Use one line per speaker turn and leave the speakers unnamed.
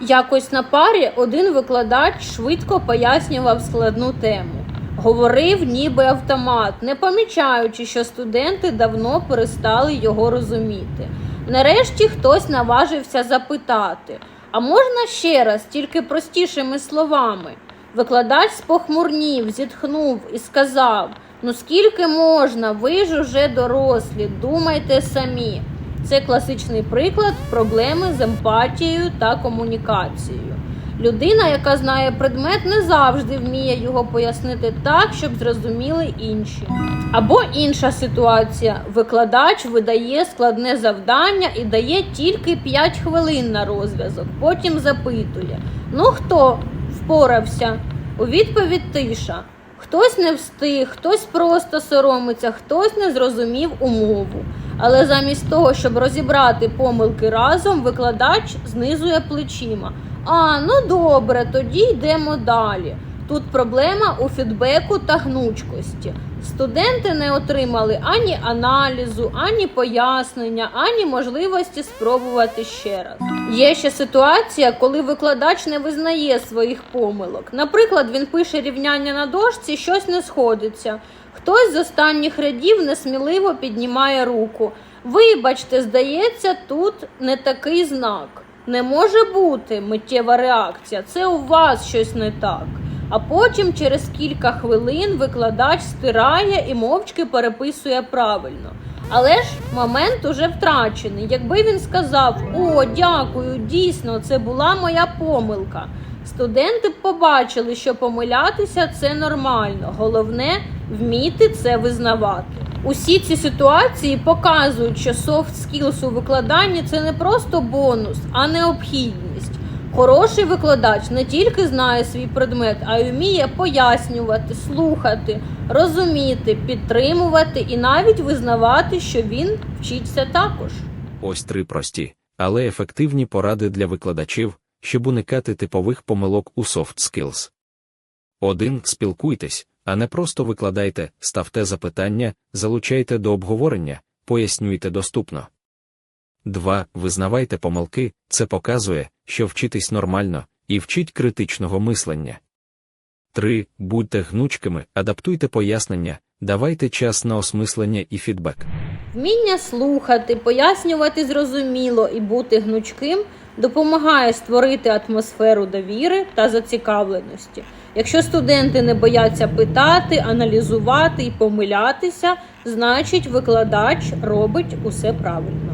Якось на парі один викладач швидко пояснював складну тему. Говорив ніби автомат, не помічаючи, що студенти давно перестали його розуміти. Нарешті хтось наважився запитати: а можна ще раз, тільки простішими словами? Викладач спохмурнів, зітхнув і сказав: Ну скільки можна, ви ж уже дорослі, думайте самі. Це класичний приклад проблеми з емпатією та комунікацією. Людина, яка знає предмет, не завжди вміє його пояснити так, щоб зрозуміли інші. Або інша ситуація: викладач видає складне завдання і дає тільки 5 хвилин на розв'язок. Потім запитує: Ну хто впорався? У відповідь тиша. Хтось не встиг, хтось просто соромиться, хтось не зрозумів умову. Але замість того, щоб розібрати помилки разом, викладач знизує плечима. А, ну добре, тоді йдемо далі. Тут проблема у фідбеку та гнучкості. Студенти не отримали ані аналізу, ані пояснення, ані можливості спробувати ще раз. Є ще ситуація, коли викладач не визнає своїх помилок. Наприклад, він пише рівняння на дошці, щось не сходиться. Хтось з останніх рядів несміливо піднімає руку. Вибачте, здається, тут не такий знак. Не може бути миттєва реакція. Це у вас щось не так. А потім, через кілька хвилин, викладач стирає і мовчки переписує правильно. Але ж момент уже втрачений. Якби він сказав: О, дякую, дійсно, це була моя помилка. Студенти побачили, що помилятися це нормально. Головне вміти це визнавати. Усі ці ситуації показують, що soft skills у викладанні це не просто бонус, а необхідність. Хороший викладач не тільки знає свій предмет, а й вміє пояснювати, слухати, розуміти, підтримувати і навіть визнавати, що він вчиться також.
Ось три прості, але ефективні поради для викладачів, щоб уникати типових помилок у soft skills. 1. Спілкуйтесь, а не просто викладайте, ставте запитання, залучайте до обговорення, пояснюйте доступно. 2. Визнавайте помилки, це показує, що вчитись нормально, і вчить критичного мислення. 3. Будьте гнучкими, адаптуйте пояснення, давайте час на осмислення і фідбек.
Вміння слухати, пояснювати зрозуміло і бути гнучким допомагає створити атмосферу довіри та зацікавленості. Якщо студенти не бояться питати, аналізувати і помилятися, значить викладач робить усе правильно.